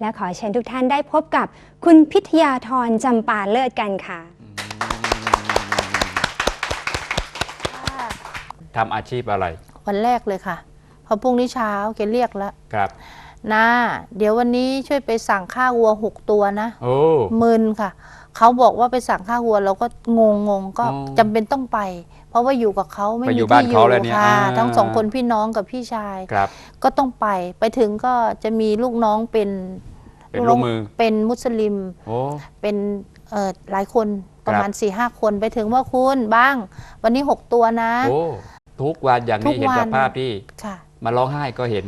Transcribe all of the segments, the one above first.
และขอเชิญทุกท่านได้พบกับคุณพิทยาธรจำปาเลิศกันค่ะ ทำอาชีพอะไร วันแรกเลยค่ะ พอพรุ่งนี้เช้าแกเรียกแล้วครับนะเดี๋ยววันนี้ช่วยไปสั่งข้าววัวหกตัวนะโอ้ มึนค่ะ เขาบอกว่าไปสั่งข้าววัวเราก็งงงๆก็อ๋อ จำเป็นต้องไปเพ ราะว่าอยู่กับเขาไม่ไปมีอยู่บ้านที่อเขายู่แล้วเนี่ยค่ะอ่าทั้งสองคนพี่น้องกับพี่ชายครับก็ต้องไปไปถึงก็จะมีลูกน้องเป็นเป็นลูกมือเป็นมุสลิมโอ้เป็นเอ่อหลายคนประมาณครับ4ี่ห้าคนไปถึงว่าคุณบ้าง วันนี้ 6 ตัวนะโอ้ทุกวันอย่างทุนี้กเห็นวันสภาพที่ค่ะมาร้องไห้ก็เห็น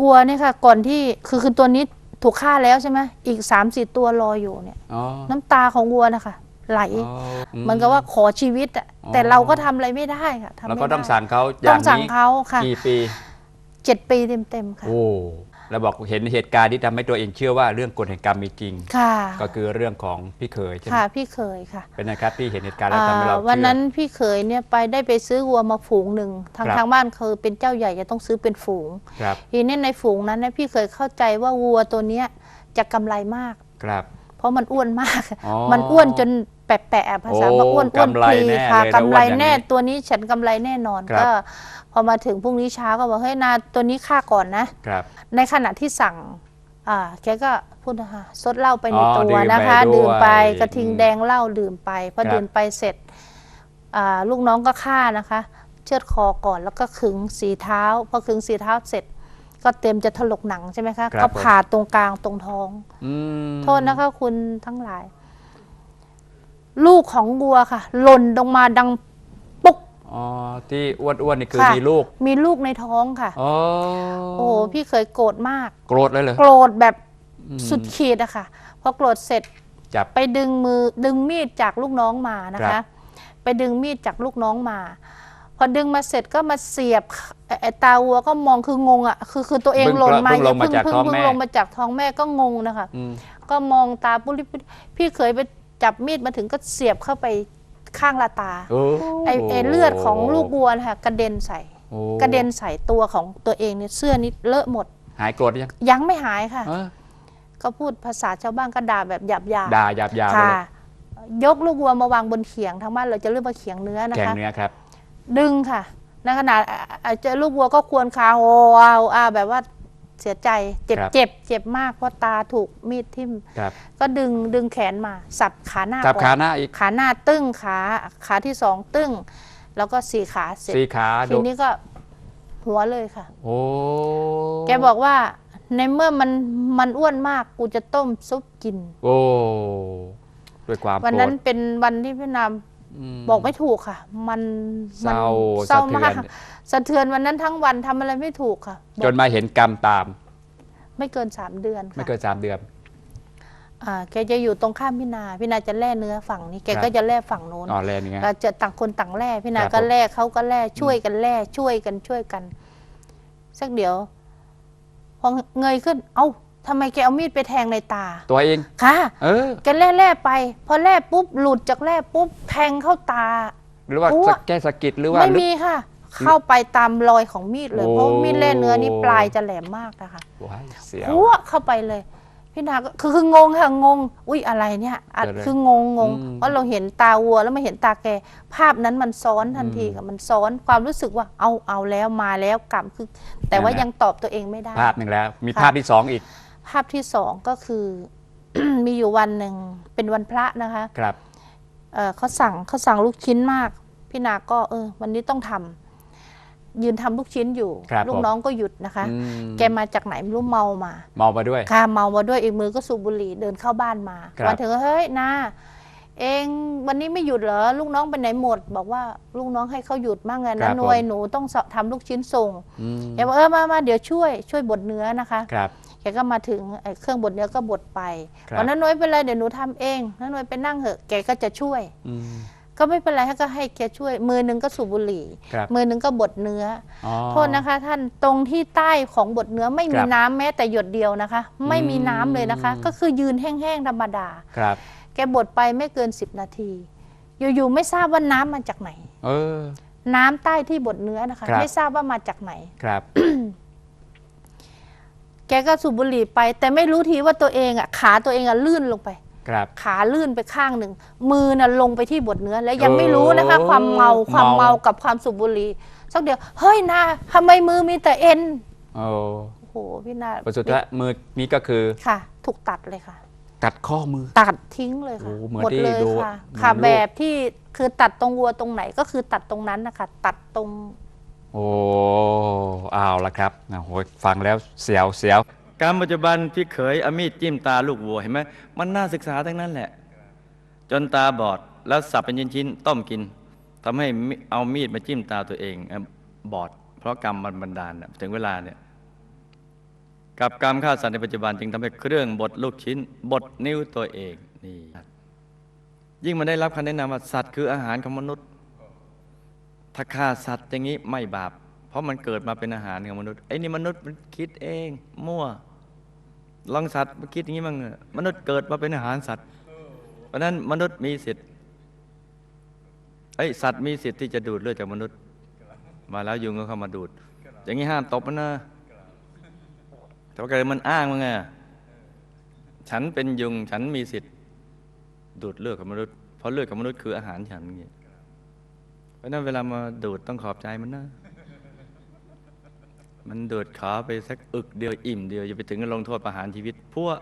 วัวเนี่ยค่ะ ก่อนที่คือคือตัวนี้ถูกฆ่าแล้วใช่ไหมอีก3ามสี่ตัวรออยู่เนี่ยอ๋อน้ำตาของวัวนะคะ ไหลอ๋อเหมือนกับว่าขอชีวิตอะอ๋อแต่เราก็ทำอะไรไม่ได้ค่ะทำแล้วไม่ก็ได้ต้องสั่งเขาอต้อย่างงสั่งนี้เขาค่ะกี่ปีเจ็ดปีเต็มๆค่ะโอ้แล้วบอกเห็นเหตุการณ์ที่ทำให้ตัวเองเชื่อว่าเรื่องกฎแห่งกรรมมีจริงค่ะ ก็คือเรื่องของพี่เขยใช่ไหมค่ะพี่เคยค่ะ เป็นนะครับที่เห็นเหตุการณ์แล้วทำให้เราอ่าเชื่อวันนั้นพี่เคยเนี่ยไปได้ไปซื้อวัวมาฝูงหนึ่งทางครับทางบ้านคือเป็นเจ้าใหญ่จะต้องซื้อเป็นฝูงครับทีนี้ในฝูงนั้นเนยพี่เคยเข้าใจว่าวัวตัวเนี้ยจะกำไรมากครับ เพราะมันอ้วนมากอ๋อมันอ้วนจนแปะๆภาษาโอ้ว่าอ้วนอ้วนกำไรพลีแน่ค่ะเลยนะกำไรอ้วนอย่างนี้แน่ตัวนี้ฉันกำไรแน่นอนครับก็ พอมาถึงพรุ่งนี้เช้าก็บอกเฮ้ยนาตัวนี้ฆ่าก่อนนะครับในขณะที่สั่งอ่าแกก็พูดนะคะซดเหล้าไปในอ๋อตัวดื่มนะคะไปด้วยดื่มไปกระทิงอืมแดงเหล้าดื่มไปพอครับดื่มไปเสร็จอ่าลูกน้องก็ฆ่านะคะ เชือดคอก่อนแล้วก็ขึงสีเท้าพอขึงสีเท้าเสร็จ ก็เตรียมจะถลกหนังใช่ไหมคะครับก็ผมผ่าตรงกลางตรงท้องอืมโทษนะคะคุณทั้งหลาย ลูกของวัวค่ะ หล่นลงมาดังปุ๊กอ๋อที่อ้วนๆนี่คือค่ะ มีลูกมีลูกในท้องค่ะ อ๋อโอ้โหพี่เคยโกรธมาก โกรธเลยเหรอโกรธแบบอืมสุดขีดอะค่ะพอโกรธเสร็จจับ ไปดึงมือดึงมีดจากลูกน้องมานะครัคะ บ ไปดึงมีดจากลูกน้องมาพ อดึงมาเสร็จก็มาเสียบไอ้ไอ้ตาวัวก็มองคืองงอะคือคือตัวเองเพิ่งหล่นมาเพิ่งลงมาจากเพิ่งท้องเพิ่งแม่ลงมาจากท้องแม่ก็งงนะคะอืมก็มองตาปุริปุริพี่เคยไปจับมีดมาถึงก็เสียบเข้าไปข้างละตาโอ้ไอ้ไอ้เลือดของลูกวัวนะคะกระเด็นใส่โอ้กระเด็นใส่ตัวของตัวเองเนี่ยเสื้อนี่เลอะหมด หายโกรธยังยังไม่หายค่ะเออก็พูดภาษาชาวบ้านก็ด่าแบบหยาบหยาบด่าหยาบๆไปค่ะเลยยกลูกวัวมาวางบนเขียงทางบ้านเราจะเรียกว่าเขียงเนื้อนะแข่งคะเนื้อครับ ดึงค่ะ ในขณะอะอะเจอลูกวัวก็ควรคางโอ้อาอาแบบว่าเสียใจเจ็บครับเจ็บเจ็บมากเพราะตาถูกมีดทิ่มครับก็ดึงดึงแขนมา สับขาหน้าจับก่อนขาหน้าอีกขาหน้าตึ้งขาขาที่สองตึ้ง แล้วก็สี่ขาเสร็จสี่ขาทีดูนี้ก็หัวเลยค่ะ โอ้แกบอกว่าในเมื่อมันมันอ้วนมากกูจะต้มซุปกิน โอ้ด้วยความวันโกรนั้นธเป็นวันที่พี่นามม บอกไม่ถูกค่ะ มันเศร้ามันเศร้าสะเทือนมากสะเทือนวันนั้นทั้งวันทำอะไรไม่ถูกค่ะบอกจนมาเห็นกรรมตาม ไม่เกินสามเดือนไม่ค่ะเกินสามเดือนอ่าแกจะอยู่ตรงข้ามพี่นาพี่นาจะแล่เนื้อฝั่งนี้แกครับก็จะแล่ฝั่งโน้นอ๋อแลนอย่างเงี้ยเราจะต่างคนต่างแล่พี่นาครับก็ผมแล่เขาก็แล่ช่วยกันแล่ช่วยกันช่วยกัน สักเดี๋ยว พอเงยขึ้น เอ้า ทำไมแกเอามีดไปแทงในตา ตัวเอง ค่ะ เออ แกแล่แล่ไป พอแล่ปุ๊บหลุดจากแล่ปุ๊บแทงเข้าตา หรือว่าโอ้สะแก้สะกิดหรือว่าไม่ลึกมีค่ะ เข้าไปตามรอยของมีดเลย โอ้ เพราะมีดเล่เนื้อนี่ปลายจะแหลมมากนะคะว้ายเสียว พัวเข้าไปเลย พี่นาก็คือคืองงค่ะงง อุ้ยอะไรเนี่ยอะเดี๋ยวๆคืองงงงอืมเพราะเราเห็นตาวัวแล้วมาเห็นตาแก ภาพนั้นมันซ้อนทันทีอืมค่ะมันซ้อนความรู้สึกว่าเอาเอาแล้วมาแล้วกรรมคือ แต่ว่านั่นแหละ ยังตอบตัวเองไม่ได้ ภาพหนึ่งแล้ว มีค่ะภาพที่สองอีก ภาพที่สองก็คือมีอยู่วันหนึ่งเป็นวันพระนะคะครับเอ่อเขาสั่งเขาสั่งลูกชิ้นมาก พี่นาก็เออ วันนี้ต้องทำยืนทำลูกชิ้นอยู่ครับลูกผมน้องก็หยุดนะคะอืมแกมาจากไหนไม่รู้เมามา เมามาด้วยค่ะเมามาด้วยอีกมือก็สูบบุหรี่เดินเข้าบ้านมาครับวันถึงก็เฮ้ยนาเองวันนี้ไม่หยุดเหรอลูกน้องไปไหนหมด บอกว่าลูกน้องให้เขาหยุดมั่งไงครันะบหน่วยผมหนูต้องสทำลูกชิ้นส่งอืมแกบอกเออมามาเดี๋ยวช่วยช่วยบดเนื้อนะคะครับ แกก็มาถึงไอ้เครื่องบดเนื้อก็บดไปครับวันนั้นน้อยเป็นไรเดี๋ยวหนูทำเองน้าหน่วยไปนั่งเหอะแกก็จะช่วยอืมก็ไม่เป็นไรก็ให้แกช่วย มือหนึ่งก็สูบบุหรี่ครับมือหนึ่งก็บดเนื้ออ๋อโทษนะคะ ท่านตรงที่ใต้ของบดเนื้อไม่คมีรับน้ำแม้แต่หยดเดียวนะคะ ไม่มีน้ำเลยนะคะอืมก็คือยืนแห้งๆธรรมดาครับ แกบดไปไม่เกิน 10 นาที อยู่ๆไม่ทราบว่าน้ำมาจากไหน เออ น้ำใต้ที่บดเนื้อนะคะครับไม่ทราบว่ามาจากไหนครับ แแกก็สูบบุหรี่ไป แต่ไม่รู้ทีว่าตัวเองอะขาตัวเองอะลื่นลงไป ครับ ขาลื่นไปข้างหนึ่ง มือน่ะลงไปที่บดเนื้อ และยังไม่รู้นะคะ โอ้ความเมาความเมา เมากับความสูบบุหรี่สักเดียว เฮ้ยนาทำไมมือมีแต่เอ็นโอ้โอ้โหพี่นาผลสุดท้ายมือนี้ก็คือค่ะ ถูกตัดเลยค่ะ ตัดข้อมือ ตัดทิ้งเลยค่ะโอ้เหมือนหมดที่เลยดูค่ะ เหมือนค่ะรูปแบบที่คือตัดตรงวัวตรงไหนก็คือตัดตรงนั้นนะคะตัดตรง โอ้เอาละครับโอ้โหฟังแล้วเสียวเสียวการปัจจุบันพี่เขยเอามีดจิ้มตาลูกวัวเห็นไหมมันน่าศึกษาทั้งนั้นแหละ จนตาบอดแล้วสับเป็นชิ้นๆต้มกินทำให้เอามีดมาจิ้มตาตัวเองบอด เพราะกรรมมันบันดาลถึงเวลาเนี่ยกับกรรมฆ่าสัตว์ในปัจจุบันจึงทำให้เครื่องบดลูกชิ้นบดนิ้วตัวเองนี่ยิ่งมันได้รับคำแนะนำว่าสัตว์คืออาหารของมนุษย์ ถ้าฆ่าสัตว์อย่างนี้ไม่บาป เพราะมันเกิดมาเป็นอาหารของมนุษย์ไอ้นี่มนุษย์มันคิดเอง มั่ว ลองสัตว์มาคิดอย่างนี้บ้งเถอมนุษย์เกิดมาเป็นอาหารสัตว์ เพราะนั้นมนุษย์มีสิทธิ์ไอ้สัตว์มีสิทธิ์ที่จะดูดเลือดจากมนุษย์ มาแล้วยุงก็เข้ามาดูด อย่างนี้ห้ามตบมันนะแต่ว่าเกิดมันอ้างว่าไงฉันเป็นยุงฉันมีสิทธิ์ดูดเลือดของมนุษย์เพราะเลือดของมนุษย์คืออาหารฉันอย่างนี้ เพราะนั้นเวลามาดูดต้องขอบใจมันนะมันดูดขาไปสักอึกเดียวอิ่มเดียวอย่าไปถึงกับลงโทษประหารชีวิตพวก